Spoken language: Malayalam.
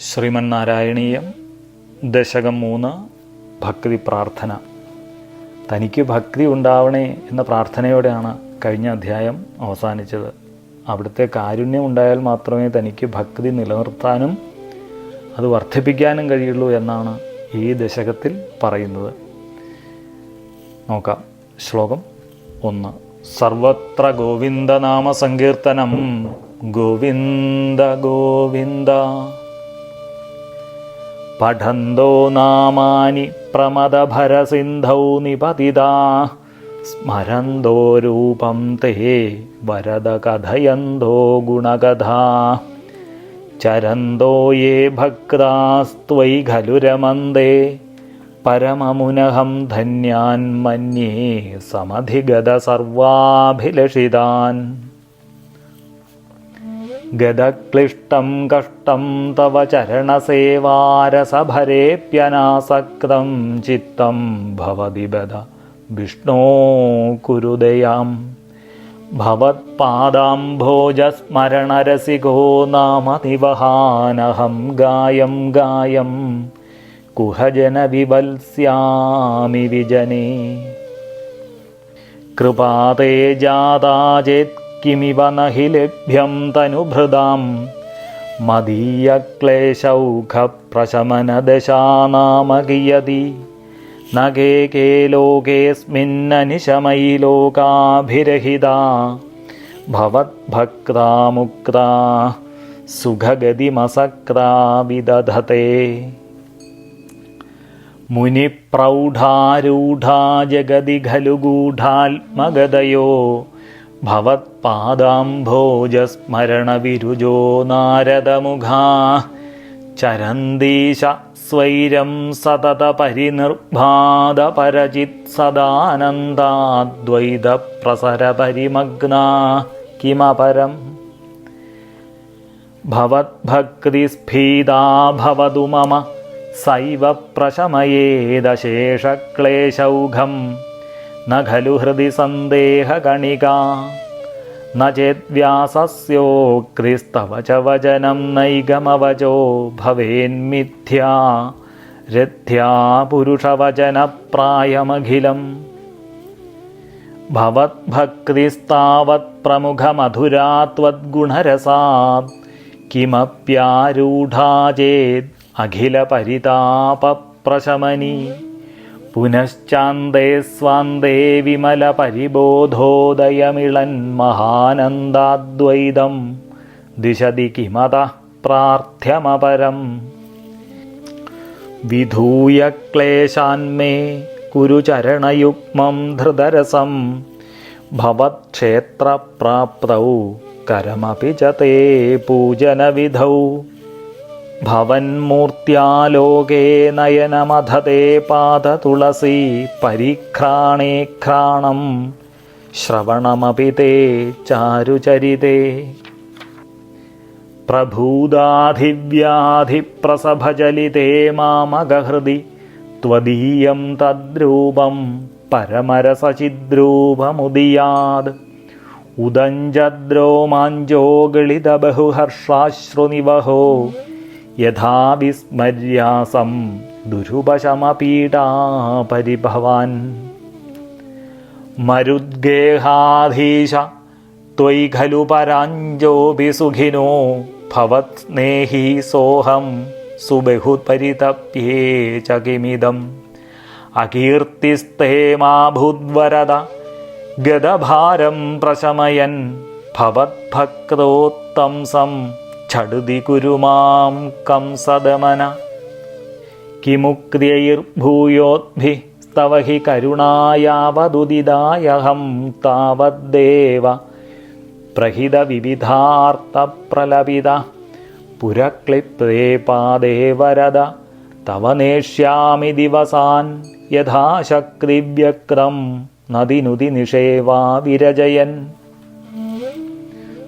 ശ്രീമന്നാരായണീയം ദശകം മൂന്ന് ഭക്തി പ്രാർത്ഥന. തനിക്ക് ഭക്തി ഉണ്ടാവണേ എന്ന പ്രാർത്ഥനയോടെയാണ് കഴിഞ്ഞ അധ്യായം അവസാനിച്ചത്. അവിടുത്തെ കാരുണ്യം ഉണ്ടായാൽ മാത്രമേ തനിക്ക് ഭക്തി നിലനിർത്താനും അത് വർദ്ധിപ്പിക്കാനും കഴിയുള്ളൂ എന്നാണ് ഈ ദശകത്തിൽ പറയുന്നത്. നോക്കാം. ശ്ലോകം ഒന്ന്. സർവത്ര ഗോവിന്ദനാമ സങ്കീർത്തനം ഗോവിന്ദ ഗോവിന്ദ. പഠന്തോ നാമാനി പ്രമദഭരസിന്ധൗ നിപതിതാ. സ്മരന്തോ രൂപം തേ വരദ കഥയന്തോ ഗുണകഥാ ചരന്തോ യേ ഭക്താസ്ത്വയി ഖലു രമന്തേ പരമമുനഹം ധന്യാൻ മന്യേ സമധിഗത സർവാഭിലഷിതാൻ. ഗതക്ലിഷ്ടം കഷ്ടം തവ ചരണസേവാരസഭരേപ്യനാസക്തം ചിത്തം ഭവതി ബദ വിഷ്ണോ കുരുദയാം. ഭവത്പാദാംഭോജസ്മരണരസികോ നാമതിവഹാനഹം ഗായം ഗായം. കുഹജനവിവത്സ്യാമി വിജനേ. കൃപാതേ ജാതാചേത് കിമിവ നഹി ലഭ്യം തനുഭൃതാം മദീയക്ലേശൗഖപ്രശമനദശാനാമകിയതി നഗേ കേ ലോകേസ്മിന്നനിശമയി ലോകാഭിരഹിത. ഭവത്ഭക്താമുക്ത സുഖഗതിമസക്രാ വിദധത്തെ മുനിപ്രൗഢാരൂഢാ ജഗതി ഖലു ഗൂഢാത്മഗതയോ ഭവത്പാദാംഭോജസ്മരണവിരുജോ നാരദമുഖാ. ചരന്തീശ സ്വൈരം സതത പരിനിർബാധപരചിത് സദാനന്ദാദ്വൈതപ്രസരപരിമഗ്നാ. കിമപരം? ഭവത്ഭക്തിസ്ഫീതാ ഭവതു മമ. സൈവ പ്രശമയേദശേഷക്ലേശൗഘം ന ഖലു ഹൃദി സന്ദേഹകണിക ന ചേദ്വ്യാസസ്യോ ക്രിസ്തവ ച വചനം നൈകമവചോ ഭവേന്മിഥ്യാ രഥ്യാ പുരുഷവചനപ്രായമഖിലം ഭവത്ഭക്തിസ്താവത് പ്രമുഖമധുരാത്വദ്ഗുണരസാത് കിമപ്യാരൂഢാ ചേത് അഖിലപരിതാപപ്രശമനി. പുനശ്ചാന്തേ സ്വാന്തേ വിമലപരിബോധോദയമിളൻ മഹാനന്ദാദ്വൈതം ദിശതി കിമത പ്രാർത്ഥ്യമപരം. വിധൂയ ക്ലേശാന്മേ കുരുചരണയുഗ്മം ധൃതരസം ഭവത്ക്ഷേത്രപ്രാപ്തൗ കരമപി ച പൂജനവിധൗ. ഭവന്മൂർത്തിയാലോകേ നയനമധതേ പാദതുളസീ പരിഘ്രാണേഘ്രാണം ശ്രവണമപി തേ ചാരുചരിതേ പ്രഭൂതാധിവ്യാധിപ്രസഭജലിതേ മാമഗഹൃദി त्वदीयं तद्रूपं परमरसचिद्रूपमुदीयाद् उदञ्जद्रोमाञ्जो യഥാ വിസ്മര്യാസം ദുരുപശമപീഡാപരിഭവാൻ. മരുദ്ഗേഹാധീശ ത്വയി ഖലു പരാഞ്ജോപി സുഖിനോ ഭവത്സ്നേഹി സോഹം സുബഹുപരിതപ്യേ ച കിമിതം അകീർത്തിസ്തേ മാ ഭൂദ്വരത ഗതഭാരം പ്രശമയൻ ഭവത്ഭക്തോത്തംസം ചടുതി കുരുമാം കംസദമന കിമുക്തിയൈർഭൂയോദ്ഭി തവ ഹി കരുണായാവദുദിതായഹം താവദ്ദേവ. പ്രഹിത വിവിധാർത്ഥപ്രലപിത. പുരക്ലിപ്തേ പാദേ വരദ. തവ നേഷ്യാമി ദിവസാൻ യഥാശക്തിവ്യക്തം. നദിനുതി നിഷേവാ വിരജയൻ.